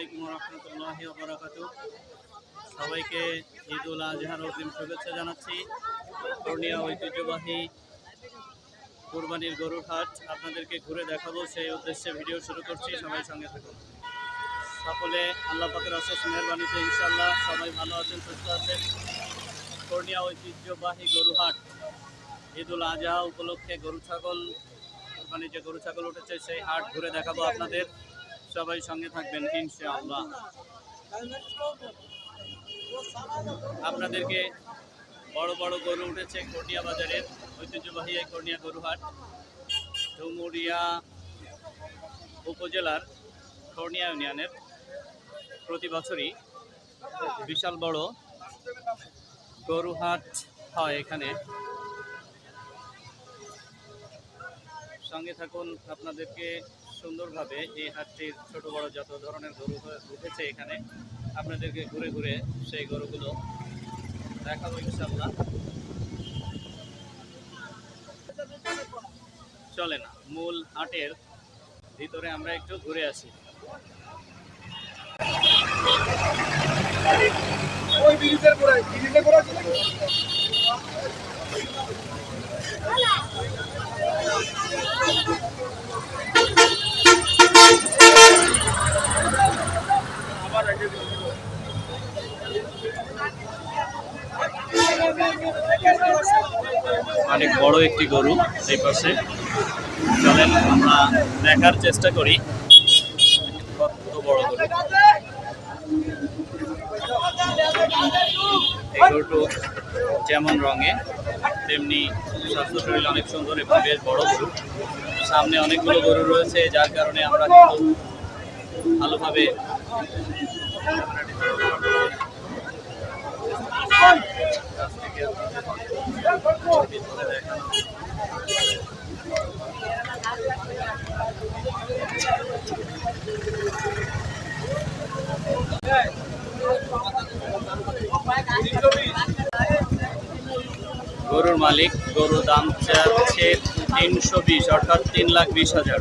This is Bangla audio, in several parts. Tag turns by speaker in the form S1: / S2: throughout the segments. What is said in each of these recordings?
S1: আলাইকুম সবাইকে ঈদ উল আজহার অগ্রিম শুভেচ্ছা জানাচ্ছি। পূর্ণিয়া ঐতিহ্যবাহী কুরবানির গরুর হাট আপনাদেরকে ঘুরে দেখাবো। সেই উদ্দেশ্যে ভিডিও শুরু করছি, সবাই সঙ্গে থাকুন। সকলে আল্লাহ পাকের অশেষ মেহরবানিতে ইনশাল্লাহ সবাই ভালো আছেন, সুস্থ আছেন। পূর্ণিয়া ঐতিহ্যবাহী গরু হাট ঈদ উল আজহা উপলক্ষে গরু ছাগল, কোরবানির যে গরু ছাগল উঠেছে, সেই হাট ঘুরে দেখাবো আপনাদের। সবাই সঙ্গে থাকবেন, ইনশাআল্লাহ। আপনাদেরকে বড় বড় গরু উঠেছে কর্নিয়া বাজারের ঐতিহ্যবাহী এই কর্নিয়া গরুহাট ডুমুরিয়া উপজেলার কর্নিয়া ইউনিয়নের প্রতি বছরই বিশাল বড় গরুহাট হয় এখানে। সঙ্গে থাকুন, আপনাদেরকে সুন্দরভাবে এই হাটটির ছোট বড় যত ধরনের গরু উঠেছে এখানে আপনাদেরকে ঘুরে ঘুরে সেই গরুগুলো দেখাবো ইনশাল্লাহ চলে না মূল হাটের ভিতরে আমরা একটু ঘুরে আসি।
S2: ওই ব্রিজের গোড়ায় ব্রিজের গোড়ায় চলে গেছে। আবার রেখে দিল।
S1: অনেক বড় একটি গরু এই পাশে। চলেন আমরা দেখার চেষ্টা করি। কত বড় গরু। এই যেমন রঙে, তেমনি স্বাস্থ্য শরীর অনেক সুন্দর এবং বেশ বড় গরু। সামনে অনেকগুলো গরু রয়েছে, যার কারণে আমরা ভালোভাবে গরুর মালিক গরুর দাম চাচ্ছে তিনশো বিশ অর্থাৎ তিন লাখ বিশ হাজার।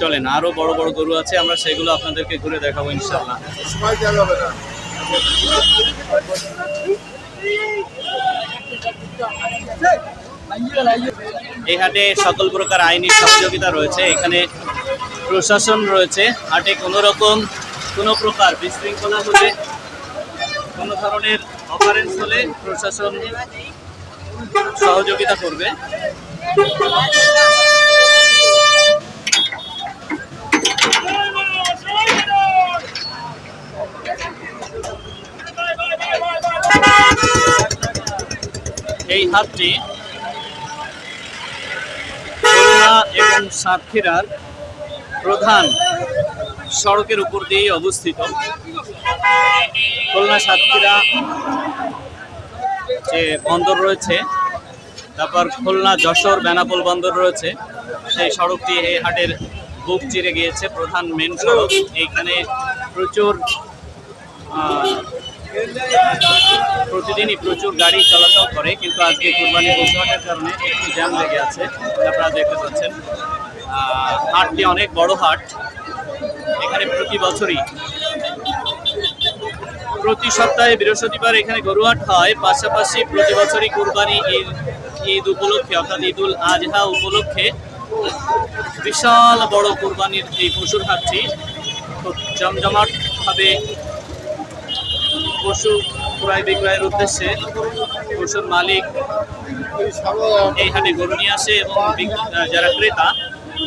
S1: চলেন আরও বড় বড় গরু আছে, আমরা সেগুলো আপনাদেরকে ঘুরে দেখাবো ইনশাল্লাহ এই হাটে সকল প্রকার আইনি সহযোগিতা রয়েছে, এখানে প্রশাসন রয়েছে, হাটে কোনো রকম, কোনো প্রকার বিশৃঙ্খলা হলে, কোনো ধরনের অপারেন্স হলে প্রশাসন সহযোগিতা করবে। এই হাটটি খুলনা এবং সাতক্ষীরার প্রধান সড়কের উপর দিয়েই অবস্থিত। খুলনা সাতক্ষীরা যে বন্দর রয়েছে, তারপর খুলনা যশোর বেনাপোল বন্দর রয়েছে, সেই সড়কটি এই হাটের বুক চিরে গিয়েছে, প্রধান মেন সড়ক। এইখানে প্রচুর প্রতিদিনই প্রচুর গাড়ি চলাচল করে, কিন্তু আজকে কুরবানি পশুহাটের কারণে একটু জ্যাম লেগে আছে আপনারা দেখতে পাচ্ছেন। হাটটি অনেক বড় হাট। এখানে প্রতি বছরই, প্রতি সপ্তাহে বৃহস্পতিবার এখানে গরুহাট হয়। পাশাপাশি প্রতি বছরই কুরবানি ঈদ ঈদ উপলক্ষে, অর্থাৎ ঈদুল আজহা উপলক্ষে বিশাল বড় কুরবানির এই পশুর হাটটি খুব জমজমাটভাবে পশু ক্রয় বিক্রয়ের উদ্দেশ্যে পশুর মালিক এই হাটে গরু নিয়ে আসে এবং যারা ক্রেতা,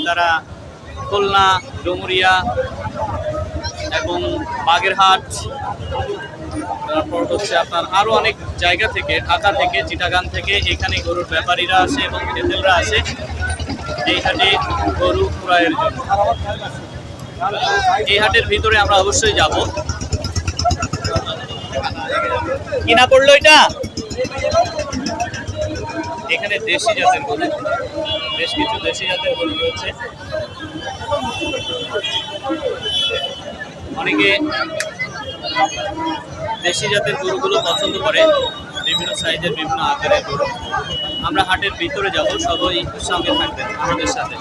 S1: তারা খুলনা, ডুমুরিয়া এবং বাগেরহাট, তারপর হচ্ছে আপনার আরও অনেক জায়গা থেকে, ঢাকা থেকে, চিটাগাং থেকে এখানে গরুর ব্যাপারীরা আসে এবং খেতেলরা আসে এই হাটে গরু ক্রয়ের জন্য। এই হাটের ভিতরে আমরা অবশ্যই যাব। কিনা পড়ল এটা? এখানে দেশি জাতের গরু। বেশ কিছু দেশি জাতের গরু রয়েছে। অনেকে দেশি জাতের গরুগুলো পছন্দ করে। বিভিন্ন সাইজের, বিভিন্ন আকারের গরু। আমরা হাটের ভিতরে যাব, সবাই সঙ্গে থাকবেন আমাদের সাথে।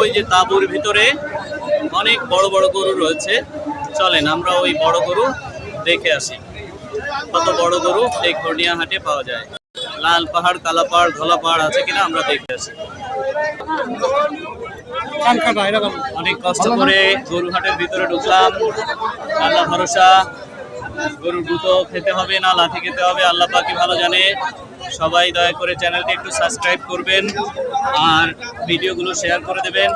S1: ওই যে তাঁবুর ভিতরে অনেক বড় বড় গরু রয়েছে। চলেন আমরা ওই বড় গরু দেখে আসি। কত বড় গরু এই ঘর্ণিয়া হাটে পাওয়া যায়। লাল পাহাড় কালা পাহাড় ধলা পাহাড় আছে কিনা আমরা দেখে আসি। অনেক কষ্ট করে গরু হাটের ভিতরে ঢুকলাম। আল্লাহ ভরসা গরুর দুটো খেতে হবে না লাথি খেতে হবে আল্লাহ পাকি ভালো জানে। সবাই দয়া করে চ্যানেলটি একটু সাবস্ক্রাইব করবেন আর ভিডিওগুলো শেয়ার করে দেবেন।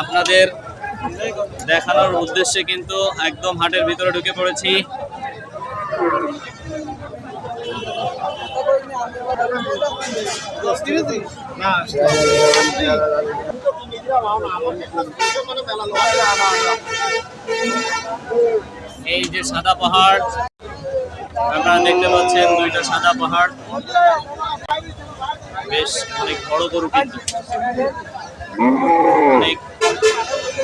S1: আপনাদের দেখানোর উদ্দেশ্যে কিন্তু একদম হাটের ভিতরে ঢুকে পড়েছি। এই যে সাদা পাহাড়, আপনারা দেখতে পাচ্ছেন দুইটা সাদা পাহাড়। বেশ অনেক বড় গরু কিন্তু। অনেক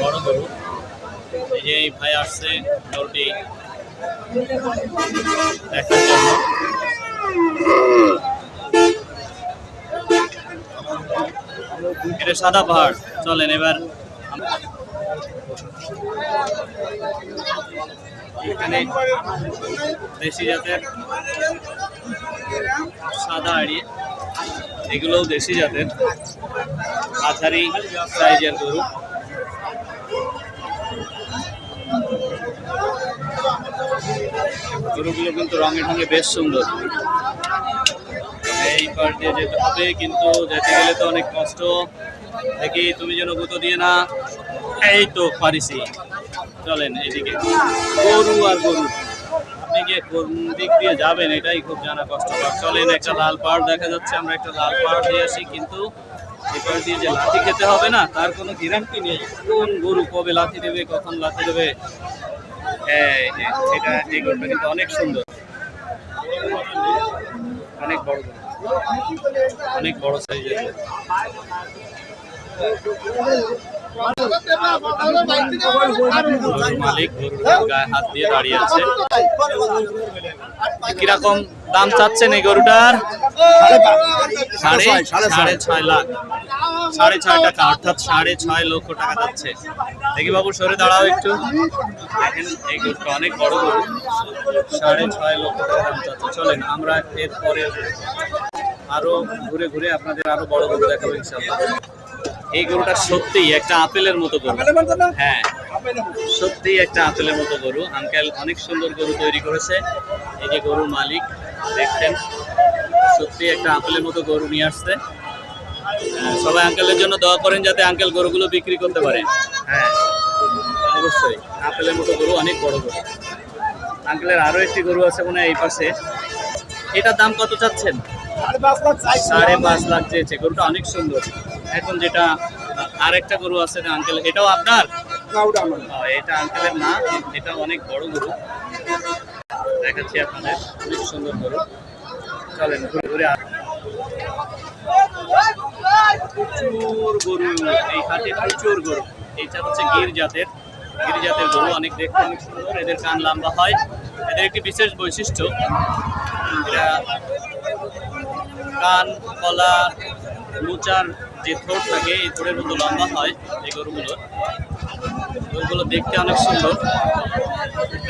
S1: বড় গরু। এই যে এই ভাই আসছে গরুটি এটা সাদা পাহাড়। চলেন এবার। এখানে দেশি জাতের সাদা আড়ি। এগুলোও দেশি জাতের। মাঝারি সাইজের গরু। গরুগুলো কিন্তু রঙে ঢঙে বেশ সুন্দর। এই পার দিয়ে যেতে হবে, কিন্তু যেতে গেলে তো অনেক কষ্ট। দেখি তুমি যেন গুঁতো দিয়ে না, এই তো পারিসি চলেন এদিকে। গরু আর গরু। আপনি গিয়ে দিক দিয়ে যাবেন এটাই খুব জানা কষ্টকর। চলেন একটা লাল পাহাড় দেখা যাচ্ছে, আমরা একটা লাল পাহাড় দিয়ে আসি, কিন্তু এবার দিয়ে যে লাথি খেতে হবে না, তার কোনো গ্যারান্টি নেই। কোন গরু কবে লাথি দেবে, কখন লাথি দেবে এই যে, এটা এই গরুটা কিন্তু অনেক সুন্দর। অনেক বড় অনেক বড় সাইজের মালিক গায়ে হাত দিয়ে দাঁড়িয়ে আছে। কীরকম দাম চাচ্ছেন এই গরুটার? সাড়ে সাড়ে ছয় লাখ। সাড়ে ছয় টাকা, অর্থাৎ সাড়ে ছয় লক্ষ টাকা যাচ্ছে। দেখি বাবু সরে দাঁড়াও একটু। দেখেন, এই গরুটা অনেক বড় গরু। সাড়ে ছয় লক্ষ টাকা দাম চাচ্ছে। চলেন, আমরা এরপরে আরও ঘুরে ঘুরে আপনাদের আরও বড় গরু দেখাবো ইনশাল্লাহ এই গরুটা সত্যিই একটা আপেলের মতো গরু। হ্যাঁ। সত্যিই একটা আপেলের মতো গরু। আঙ্কেল অনেক সুন্দর গরু তৈরি করেছে। এই যে গরুর মালিক দেখছেন? সত্যি একটা আপেলের মতো গরু নিয়ে আসছে। সবাই আঙ্কেলের জন্য দোয়া করেন যাতে আঙ্কেল গরুগুলো বিক্রি করতে পারে। হ্যাঁ অবশ্যই। আপেলের মতো গরু অনেক বড় গরু। আঙ্কেলের আরও একটি গরু আছে মনে হয় এই পাশে। এটার দাম কত চাচ্ছেন? সাড়ে পাঁচ লাখ চেয়েছে। গরুটা অনেক সুন্দর। এখন যেটা আরেকটা গরু আছে আঙ্কেল এটাও আপনার? এটা আঙ্কেলের না এটা অনেক বড় গরু। দেখাচ্ছি আপনাদের অনেক সুন্দর গরু। চলেন ঘুরে ঘুরে প্রচুর গরু এই হাটে প্রচুর গরু। এইটা হচ্ছে গির জাতের গির জাতের গরু অনেক দেখতে অনেক সুন্দর। এদের কান লম্বা হয়। এদের একটি বিশেষ বৈশিষ্ট্য এরা কান গলা মুচার যে থোট থাকে এই থোড়ের মতো লম্বা হয়, এই গরুগুলোর গরুগুলো দেখতে অনেক সুন্দর।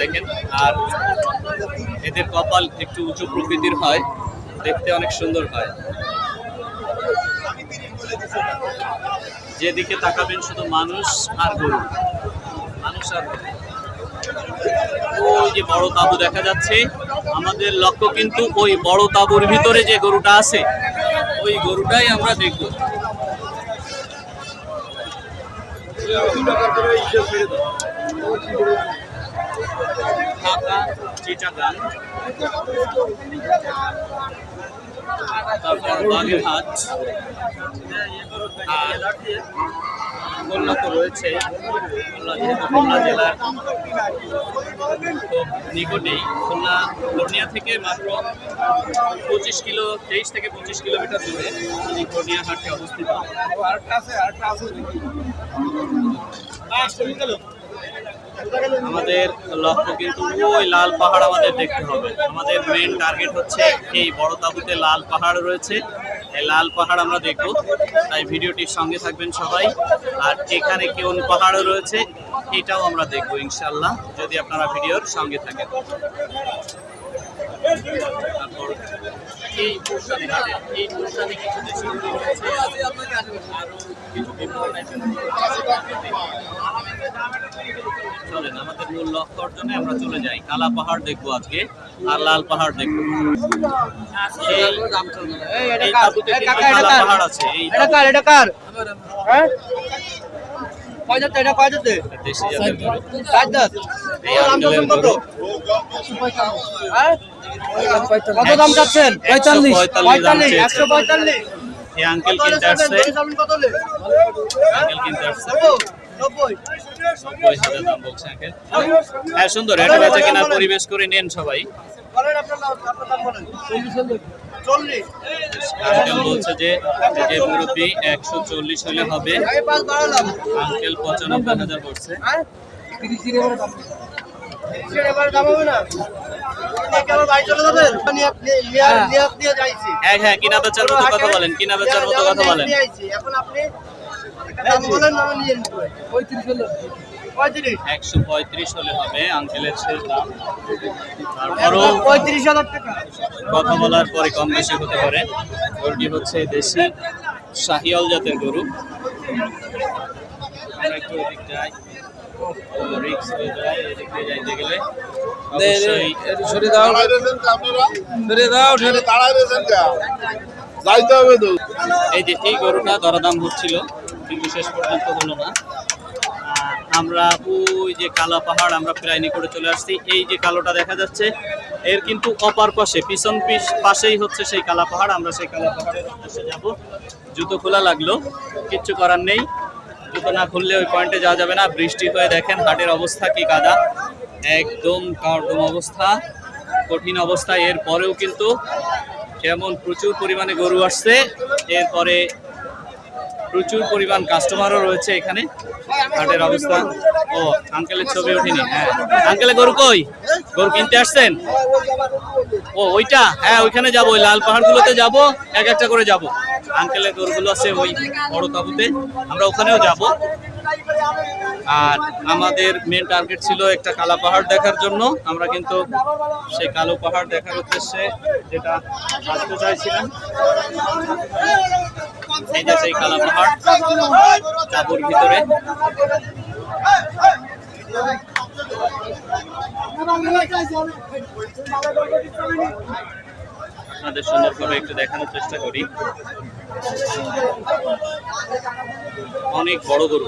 S1: দেখেন, আর এদের কপাল একটু উঁচু প্রকৃতির হয়, দেখতে অনেক সুন্দর হয়। যেদিকে তাকাবেন, শুধু মানুষ আর গরু। মানুষ আর ওই যে বড় তাবু দেখা যাচ্ছে। আমাদের লক্ষ্য কিন্তু ওই বড় তাবুর ভিতরে যে গরুটা আছে, ওই গরুটাই আমরা দেখব। ঢাকা চিটাগাং তারপর বাগেরহাট আর খুলনা তো রয়েছে। খুলনা জেলার নিকটেই। খুলনা পূর্ণিয়া থেকে মাত্র পঁচিশ কিলো, তেইশ থেকে পঁচিশ কিলোমিটার দূরে পূর্ণিয়া হাটে অবস্থিত। আমাদের লক্ষ্য কিন্তু ওই লাল পাহাড় আমাদের দেখতে হবে। আমাদের মেন টার্গেট হচ্ছে এই বড় তাবুতে লাল পাহাড় রয়েছে। লাল পাহাড় আমরা দেখব। তাই ভিডিওটির সঙ্গে থাকবেন সবাই। আর এখানে কোন পাহাড়ও রয়েছে, এটাও আমরা দেখব ইনশাল্লাহ যদি আপনারা ভিডিওর সঙ্গে থাকেন। তারপর এই পোর্শনে এই পোর্শনে কিছু দেশি গরু কিছু বিভিন্ন চলেন আমাদের মূল লক্ষ্য অর্জনে আমরা চলে যাই। কালা পাহাড় দেখব আজকে আর লাল পাহাড় দেখব। এই- কালা পাহাড় আছে এই
S3: এটা কার এটা কার হ্যাঁ কয় যাচ্ছে এটা কয়
S1: গরু।
S3: চার দাঁত
S1: আঙ্কেলের গরু।
S3: হ্যাঁ? কত দাম চাচ্ছেন?
S1: পঁয়তাল্লিশ। পঁয়তাল্লিশ দাম।
S3: একশো পঁয়তাল্লিশ।
S1: এই আঙ্কেল কিনতে আসছে। আঙ্কেল কিনতে আসছে।
S3: নব্বই।
S1: নব্বই হাজার দাম বলছে হ্যাঁ সুন্দর এটা বেচা কেনার পরিবেশ করে নেন সবাই। আঙ্কেল বলছে যে যে মুরব্বী একশো চল্লিশ হলে হবে। আঙ্কেল পঁচানব্বই হাজার বলছে।
S3: হ্যাঁ?
S1: হ্যাঁ। হ্যাঁ কিনা বেচার মতো কথা বলেন কিনা বেচার মতো কথা বলেন।
S3: এখন আপনি
S1: একশো পঁয়ত্রিশ হলে হবে আঙ্কেলের শেষ দাম। তারপরও
S3: পঁয়ত্রিশ হাজার টাকা।
S1: কথা বলার পরে কম বেশি হতে পারে। গরুটি হচ্ছে দেশি শাহিয়াল জাতের গরু। আমরা একটু ওদিক যাই। রিক্স হয়ে যায় এদিক দিয়ে যাইতে গেলে
S3: সরে দাও? সরে দাও সরে
S2: দাঁড়ায় যাইতে হবে তো
S1: এই যে এই গরুটা দরদাম হচ্ছিল। কিন্তু শেষ পর্যন্ত হলো না আমরা ওই যে কালা পাহাড় আমরা প্রায় নিকটে চলে আসছি, এই যে কালোটা দেখা যাচ্ছে, এর কিন্তু অপার পাশে, পিছন পিস পাশেই হচ্ছে সেই কালা পাহাড়, আমরা সেই কালা পাহাড়ের উদ্দেশ্যে যাব। জুতো খোলা লাগল, কিচ্ছু করার নেই। জুতো না খুললে ওই পয়েন্টে যাওয়া যাবে না। বৃষ্টি হয়ে দেখেন হাটের অবস্থা কি কাদা একদম কার্ডম অবস্থা, কঠিন অবস্থা। এর পরেও কিন্তু যেমন প্রচুর পরিমাণে গরু আসছে। এরপরে প্রচুর পরিমাণ কাস্টমারও রয়েছে এখানে। হাটের অবস্থা। ও আঙ্কেলের ছবি ওঠেনি। হ্যাঁ। আঙ্কেলে গরু কই? গরু কিনতে আসছেন? ও, ওইটা? হ্যাঁ ওইখানে যাব। ওই লাল পাহাড়গুলোতে যাব। এক একটা করে যাব। আঙ্কেলের গরুগুলো আছে ওই বড় তাবুতে। আমরা ওখানেও যাব। আর আমাদের মেন টার্গেট ছিল একটা কালা পাহাড় দেখার জন্য। আমরা কিন্তু সেই কালো পাহাড় দেখার উদ্দেশ্যে যেটা আসতে চাইছিলাম এই যে সেই কালা পাহাড় ভিতরে। আপনাদের সুন্দরভাবে একটু দেখানোর চেষ্টা করি। অনেক বড় গরু।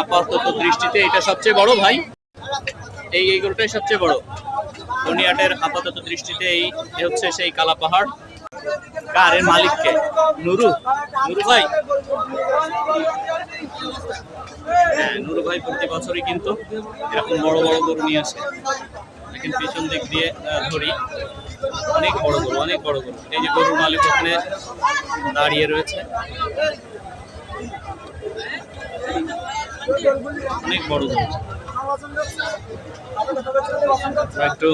S1: আপাতত দৃষ্টিতে এটা সবচেয়ে বড় ভাই। এই এই গরুটাই সবচেয়ে বড়। পূর্ণিয়াহাটের আপাতত দৃষ্টিতে এই হচ্ছে সেই কালা পাহাড়। কার, এর মালিককে? নুরু। নুরু ভাই? হ্যাঁ নুরু ভাই প্রতি বছরই কিন্তু এরকম বড় বড় গরু নিয়ে আসে। দেখেন পিছন দিক দিয়ে ধরি। অনেক বড় গরু, অনেক বড় গরু। এই যে গরুর মালিক ওখানে দাঁড়িয়ে রয়েছে। অনেক বড় গরু। একটু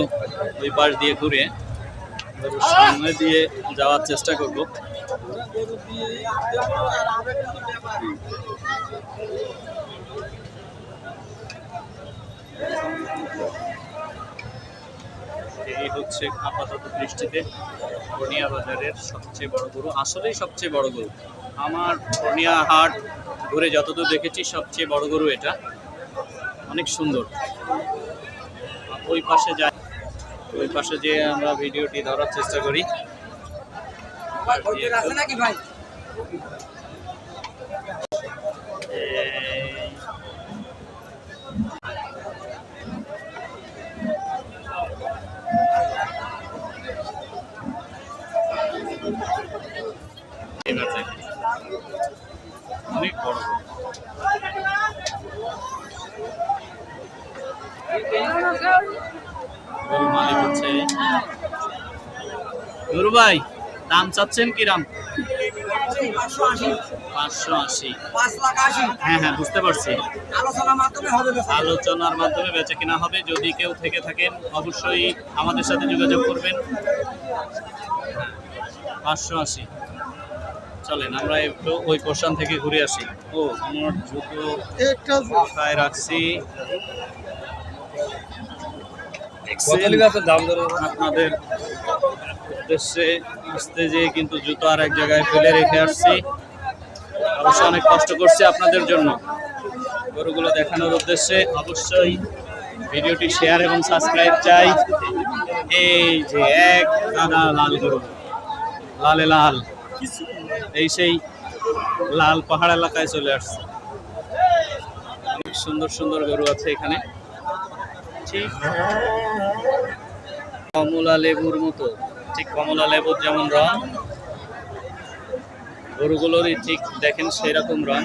S1: ওই পাশ দিয়ে ঘুরে সামনে দিয়ে যাওয়ার চেষ্টা করব। এই হচ্ছে আপাতত দৃষ্টিতে পূর্ণিয়া বাজারের সবচেয়ে বড় গরু, আসলেই সবচেয়ে বড় গরু। আমার পূর্ণিয়া হাট ঘুরে যতদূর দেখেছি, সবচেয়ে বড় গরু এটা। অনেক সুন্দর। ওই পাশে যাই, ওই পাশে যে আমরা ভিডিওটি ধরার চেষ্টা করি।
S3: ভাই
S1: এই এবার দেখেন। অনেক বড় গরু। গরুর মালিক হচ্ছে গুরু ভাই দাম চাচ্ছেন কিরাম?
S3: পাঁচশো আশি।
S1: হ্যাঁ হ্যাঁ বুঝতে পারছি।
S3: আলোচনার মাধ্যমে হবে বেচা।
S1: আলোচনার মাধ্যমে বেচা কিনা হবে। যদি কেউ থেকে থাকেন অবশ্যই আমাদের সাথে যোগাযোগ করবেন। পাঁচশো আশি। চলেন আমরা একটু ওই পোর্শন থেকে ঘুরে আসি। ও আমার জুতো কোথায় রাখছি। আপনাদের উদ্দেশ্যে আসতে যে কিন্তু জুতো আর এক জায়গায় ফেলে রেখে আসছি। অবশ্য অনেক কষ্ট করছি আপনাদের জন্য। গরুগুলো দেখানোর উদ্দেশ্যে অবশ্যই ভিডিওটি শেয়ার এবং সাবস্ক্রাইব চাই। এই যে এক দাদা লাল গরু, লালে লাল। এই সেই লাল পাহাড় এলাকায় চলে আসছে। অনেক সুন্দর সুন্দর গরু আছে এখানে। ঠিক। কমলা লেবুর মতো। ঠিক কমলা লেবুর যেমন রং, গরুগুলোরই ঠিক দেখেন সেই রকম রং।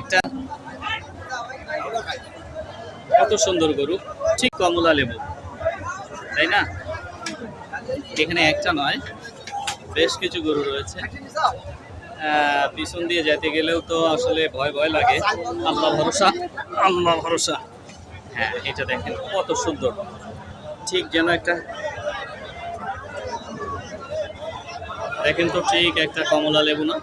S1: একটা কত সুন্দর গরু, ঠিক কমলা লেবু, তাই না? এখানে একটা নয়, বেশ কিছু গরু রয়েছে। পিছন দিয়ে যেতে গেলেও তো আসলে ভয় ভয় লাগে। আল্লাহ ভরসা আল্লাহ ভরসা। হ্যাঁ এটা দেখেন কত সুন্দর। ঠিক যেন একটা দেখেন তো ঠিক একটা কমলা লেবু না?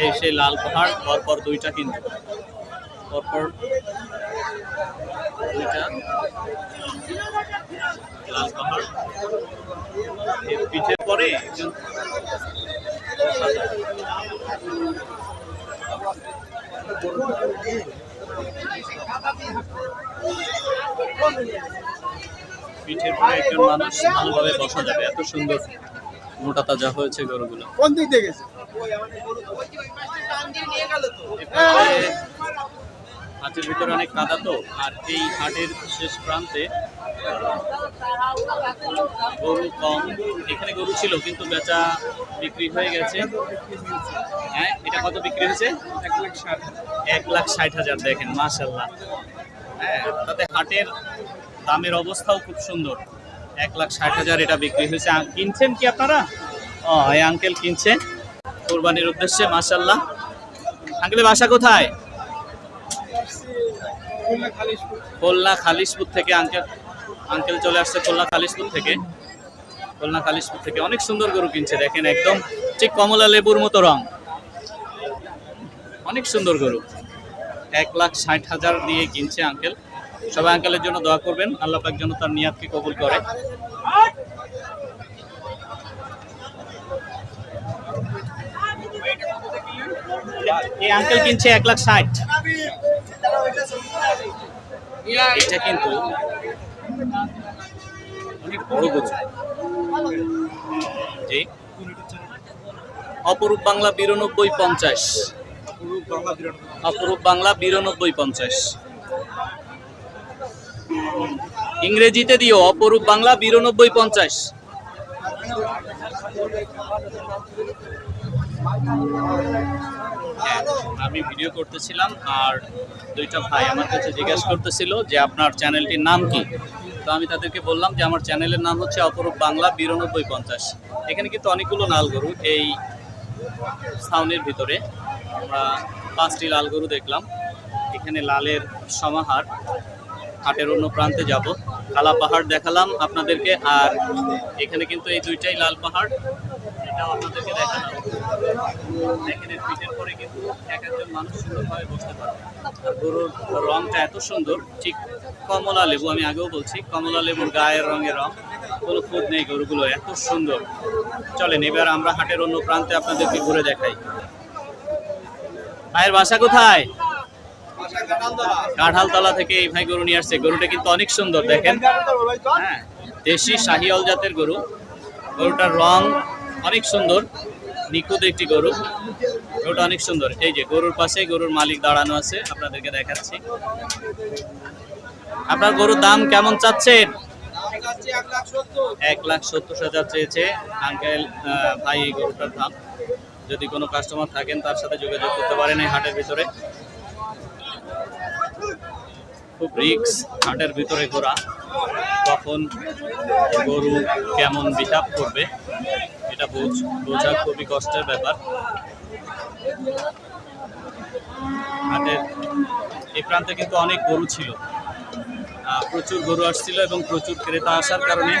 S1: এই সেই লাল পাহাড়, পরপর দুইটা কিন্তু। পরপর দুইটা লাল পাহাড়। পিঠের পরে একজন পিঠের পরে একজন মানুষ ভালোভাবে বসা যাবে। এত সুন্দর মোটা তাজা হয়েছে গরুগুলো।
S2: কোন দিক
S1: এরপরে হাটের ভিতরে অনেক কাদা তো আর এই হাটের শেষ প্রান্তে গরু কম। এখানে গরু ছিল কিন্তু বেচা বিক্রি হয়ে গেছে। হ্যাঁ এটা কত বিক্রি হয়েছে? এক লাখ ষাট এক লাখ ষাট হাজার। দেখেন মাশাল্লাহ হ্যাঁ তাতে হাটের দামের অবস্থাও খুব সুন্দর। এক লাখ ষাট হাজার এটা বিক্রি হয়েছে। কিনছেন কি আপনারা? ও, এই আঙ্কেল কিনছে। কোরবানির উদ্দেশ্যে মাশাল্লাহ আঙ্কেলের বাসা কোথায়? খুলনা খালিশপুর থেকে আঙ্কেল আঙ্কেল চলে আসছে খুলনা খালিশপুর থেকে। খুলনা খালিশপুর থেকে। অনেক সুন্দর গরু কিনছে, দেখেন একদম ঠিক কমলা লেবুর মতো রং। অনেক সুন্দর গরু। এক লাখ ষাট হাজার দিয়ে কিনছে আঙ্কেল সবাই আঙ্কেলের জন্য দোয়া করবেন। আল্লাহ পাক যেন তার নিয়াতকে কবুল করে। এই আঙ্কেল কিনছে এক লাখ ষাট। এটা কিন্তু অপরূপ বাংলা বিরানব্বই পঞ্চাশ। অপরূপ বাংলা বিরানব্বই পঞ্চাশ। ইংরেজিতে দিও অপরূপ বাংলা বিরানব্বই পঞ্চাশ। হ্যাঁ, আমি ভিডিও করতেছিলাম আর দুইটা ভাই আমার কাছে জিজ্ঞাসা করতেছিল যে আপনার চ্যানেলটির নাম কি? তো আমি তাদেরকে বললাম যে আমার চ্যানেলের নাম হচ্ছে অপরূপ বাংলা বিরানব্বই পঞ্চাশ। এখানে কিন্তু অনেকগুলো লাল গরু এই সাউনের ভিতরে। আমরা পাঁচটি লাল গরু দেখলাম। এখানে লালের সমাহার। হাটের অন্য প্রান্তে যাব। কালা পাহাড় দেখালাম আপনাদেরকে, আর এখানে কিন্তু এই দুইটাই লাল পাহাড়। এটাও আপনাদেরকে দেখালাম। এর পিঠের পরে কিন্তু এক একজন মানুষ সুন্দরভাবে বসতে পারবে। আর গরুর রংটা এত সুন্দর, ঠিক কমলা লেবু, আমি আগেও বলছি, কমলা লেবুর গায়ের রঙের রং, কোনো খুঁত নেই গরুগুলো, এত সুন্দর। চলেন, এবার আমরা হাটের অন্য প্রান্তে আপনাদেরকে ঘুরে দেখাই। ভাইয়ের বাসা কোথায়? কাঁঠালতলা থেকে এই ভাই গরু নিয়ে আসছে। গরুটা কিন্তু অনেক সুন্দর, দেখেন। হ্যাঁ দেশি শাহিওল জাতের গরু। গরুটার রং অনেক সুন্দর, নিখুঁত একটি গরু। গরুটা অনেক সুন্দর। এই যে গরুর পাশে গরুর মালিক দাঁড়ানো আছে, আপনাদেরকে দেখাচ্ছি। আপনার গরুর দাম কেমন চাচ্ছেন? এক লাখ সত্তর হাজার চেয়েছে। আঙ্কেল ভাই, এই গরুটার দাম। যদি কোনো কাস্টমার থাকেন, তার সাথে যোগাযোগ করতে পারেন এই হাটের ভিতরে। খুব রিক্স হাটের ভিতরে ঘোরা। কখন গরু কেমন বিহাব করবে, এটা বোঝ- বোঝা খুবই কষ্টের ব্যাপার। হাটের এই প্রান্তে কিন্তু অনেক গরু ছিল। প্রচুর গরু আসছিল এবং প্রচুর ক্রেতা আসার কারণে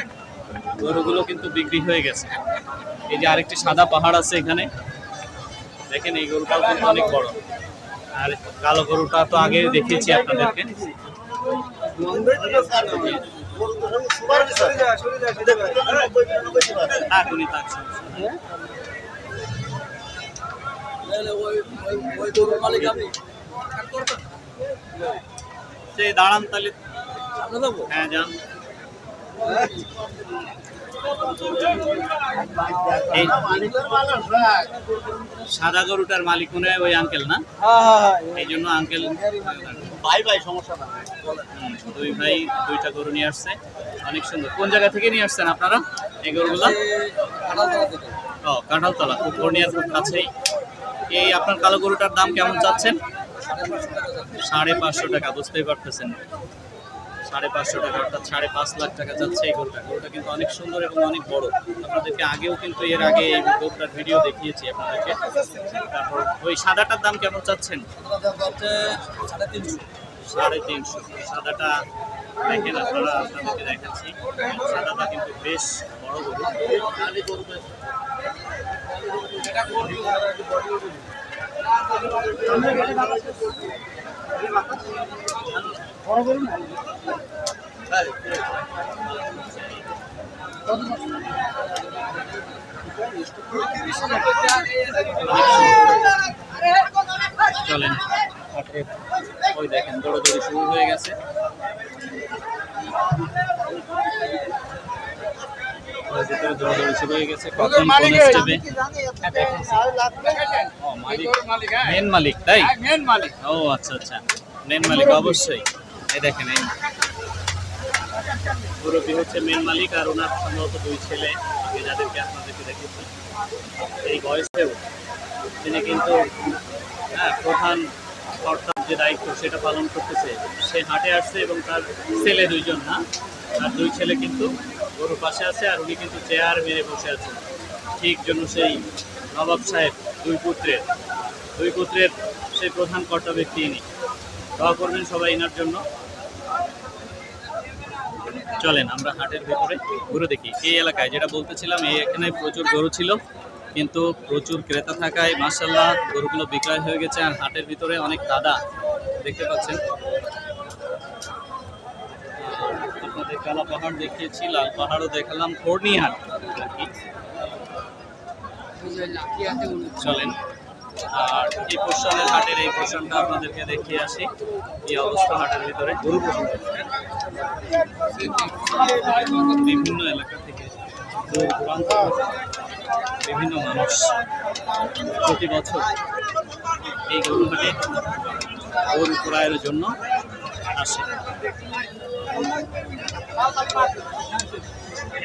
S1: গরুগুলো কিন্তু বিক্রি হয়ে গেছে। এই যে আরেকটি সাদা পাহাড় আছে এখানে। দেখেন এই গরুটাও কিন্তু অনেক বড়। আর কালো গরুটা তো আগে দেখিয়েছি আপনাদেরকে। হ্যাঁ। সেই দাঁড়ান তাহলে হ্যাঁ যান সাদা গরুটার মালিক মনে হয় ওই আঙ্কেল না এই জন্য আঙ্কেল
S2: ভাই ভাই সমস্যা না।
S1: দুই ভাই দুইটা গরু নিয়ে আসছে। অনেক সুন্দর। কোন জায়গা থেকে নিয়ে আসছেন আপনারা এই গরুগুলো? ও কাঁঠালতলা খুব পূর্ণিয়ার খুব কাছেই। এই আপনার কালো গরুটার দাম কেমন চাচ্ছেন? সাড়ে পাঁচশো টাকা বুঝতেই পারতেছেন। সাড়ে পাঁচশো টাকা, অর্থাৎ সাড়ে পাঁচ লাখ টাকা যাচ্ছে এই গরুটা। গরুটা কিন্তু অনেক সুন্দর এবং অনেক বড়। আপনাদেরকে আগেও কিন্তু এর আগে এই গরুটার ভিডিও দেখিয়েছি আপনাদেরকে। তারপর ওই সাদাটার দাম কেমন চাচ্ছেন? সাড়ে তিনশো। সাদাটা দেখেন, আপনারা আপনাদেরকে দেখাচ্ছি। সাদাটা কিন্তু বেশ বড় গরু। চলেন। ওই দেখেন দৌড়াদৌড়ি শুরু হয়ে গেছে। দৌড়াদৌড়ি শুরু হয়ে গেছে কখন কোন স্টেপে। মেন মালিক তাই?
S3: মেন মালিক।
S1: ও আচ্ছা আচ্ছা। মেন মালিক অবশ্যই। এই দেখেন, এই মুরব্বী হচ্ছে মেন মালিক আর ওনার সম্ভবত দুই ছেলে যাদেরকে আপনাদেরকে দেখেছি এই বয়সেও তিনি কিন্তু হ্যাঁ প্রধান কর্তার যে দায়িত্ব সেটা পালন করতেছে, সে হাটে আসছে এবং তার ছেলে দুইজন না আর দুই ছেলে কিন্তু গরুর পাশে আছে আর উনি কিন্তু চেয়ার মেরে বসে আছেন। ঠিক জন্য সেই নবাব সাহেব, দুই পুত্রের দুই পুত্রের সেই প্রধান কর্তা ইনি। দোয়া করবেন সবাই এনার জন্য। চলেন, আমরা হাটের ভেতরে ঘুরে দেখি। এই এলাকায় যেটা বলতেছিলাম, এই এখানে প্রচুর গরু ছিল, কিন্তু প্রচুর ক্রেতা থাকায় মার্শাল্লাহ গরুগুলো বিক্রয় হয়ে গেছে। আর হাটের ভিতরে অনেক কাদা দেখতে পাচ্ছেন। আপনাদের কালা পাহাড় দেখিয়েছি, লাল পাহাড়ও দেখালাম। কি চলেন। আর এই পোর্শনের হাটের এই পোর্শনটা আপনাদেরকে দেখিয়ে আসি। এই অবস্থা হাটের ভিতরে। বিভিন্ন এলাকা থেকে বিভিন্ন মানুষ প্রতি বছর এই গরু হাটে গরু ক্রয়ের জন্য আসে।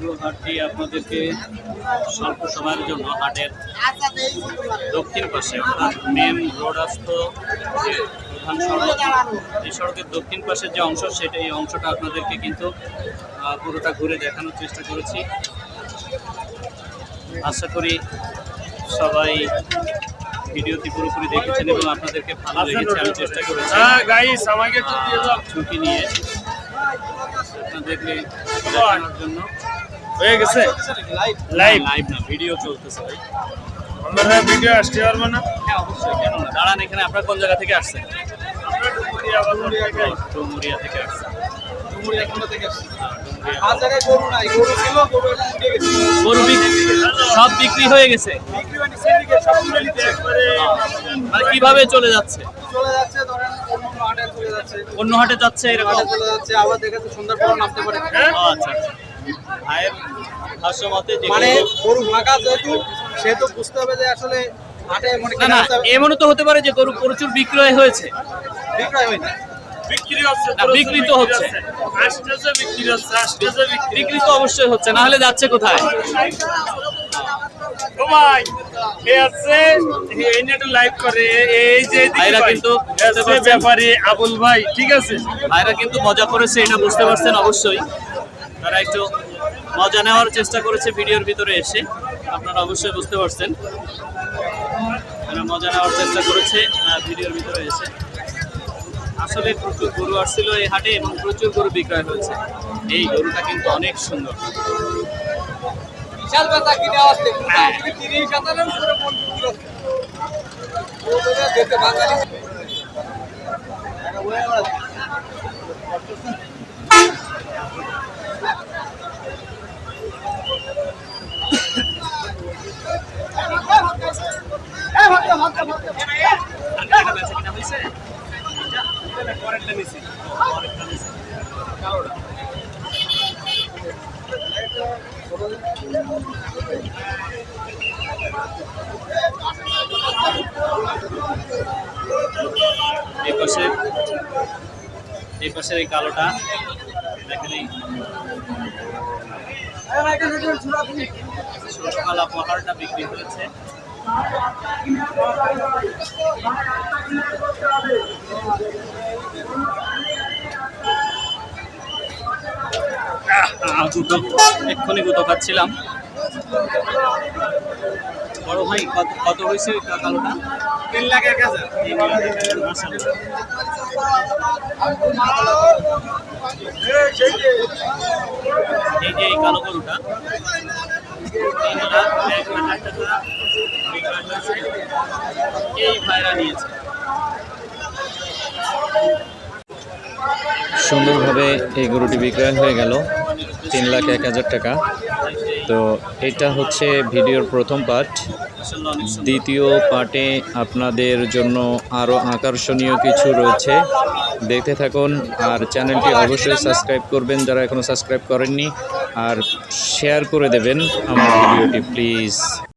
S1: পুরো হাটটি আপনাদেরকে স্বল্প সময়ের জন্য হাটের দক্ষিণ পাশে অর্থাৎ মেন রোডস্থ যে প্রধান সড়ক এই সড়কের দক্ষিণ পাশের যে অংশ সেটা এই অংশটা আপনাদেরকে কিন্তু পুরোটা ঘুরে দেখানোর চেষ্টা করেছি। আশা করি সবাই ভিডিওটি পুরোপুরি দেখেছেন এবং আপনাদেরকে ভালো লেগেছে আমি চেষ্টা করেছি।
S3: দাও।
S1: ঝুঁকি নিয়ে আপনাদেরকে দেখানোর জন্য।
S3: হয়ে গেছে?
S1: লাইভ
S3: লাইভ
S1: না ভিডিও চলতেছে ভাই।
S3: আমরা ভিডিও আসতে পারব না
S1: হ্যাঁ অবশ্যই কেন না? দাঁড়ান এখানে আপনার কোন জায়গা থেকে আসছেন? ডুমুরিয়া থেকে আসছেন।
S3: গরু
S1: সব বিক্রি হয়ে গেছে? মানে কীভাবে চলে যাচ্ছে?
S3: অন্য হাটে যাচ্ছে।
S1: এরকম?
S3: চলে যাচ্ছে আবার দেখাচ্ছে সুন্দর পর নামতে পারে।
S1: আচ্ছা আচ্ছা। ভাইয়ের ভাষ্য মতে
S3: মানে
S1: গরু-
S3: ফাঁকা যেহেতু সেহেতু বুঝতে হবে যে আসলে হাটে মনে
S1: না না এমনও তো হতে পারে যে গরু প্রচুর বিক্রয় হয়েছে।
S3: বিক্রয়
S2: বিক্রি
S1: তো হচ্ছে।
S2: বিক্রি
S1: তো অবশ্যই হচ্ছে না হলে যাচ্ছে কোথায়? ভাইরা কিন্তু মজা করেছে এটা বুঝতে পারছেন অবশ্যই। তারা একটু মজা নেওয়ার চেষ্টা করেছে ভিডিওর ভিতরে এসে। আপনারা অবশ্যই বুঝতে পারছেন। তারা মজা নেওয়ার চেষ্টা করেছে ভিডিওর ভিতরে এসে। আসলে প্রচুর গরু আসছিল এই হাটে এবং প্রচুর গরু বিক্রয় হয়েছে। এই গরুটা কিন্তু অনেক সুন্দর।
S3: বিশাল ব্যথা কিনে আসতে তিরিশ হাজারের উপরে বিক্রি হচ্ছে ওদের যেতে বাঙালি
S1: এটা বেচা কিনা হয়েছে? এটা পরেরটা নিছি। পরেরটা নিছি। কালোটা। এই পাশে এই পাশের এই কালোটা দেখেন এই ছোটকালা পাহাড়টা বিক্রি হয়েছে। গুতো এক্ষুনি গুতো খাচ্ছিলাম। বড় ভাই, কত কত হয়েছে কালোটা
S2: তিন লাখ এক হাজার।
S1: এই যে এই কালো গরুটা, তিন লাখ এক হাজার টাকা।
S4: সুন্দরভাবে এই গরুটি বিক্রয় হয়ে গেল, তিন লাখ এক হাজার টাকা। তো এটা হচ্ছে ভিডিওর প্রথম পার্ট। দ্বিতীয় পার্টে আপনাদের জন্য আরও আকর্ষণীয় কিছু রয়েছে। দেখতে থাকুন আর চ্যানেলটি অবশ্যই সাবস্ক্রাইব করবেন যারা এখনও সাবস্ক্রাইব করেননি। আর শেয়ার করে দেবেন আমার ভিডিওটি, প্লিজ।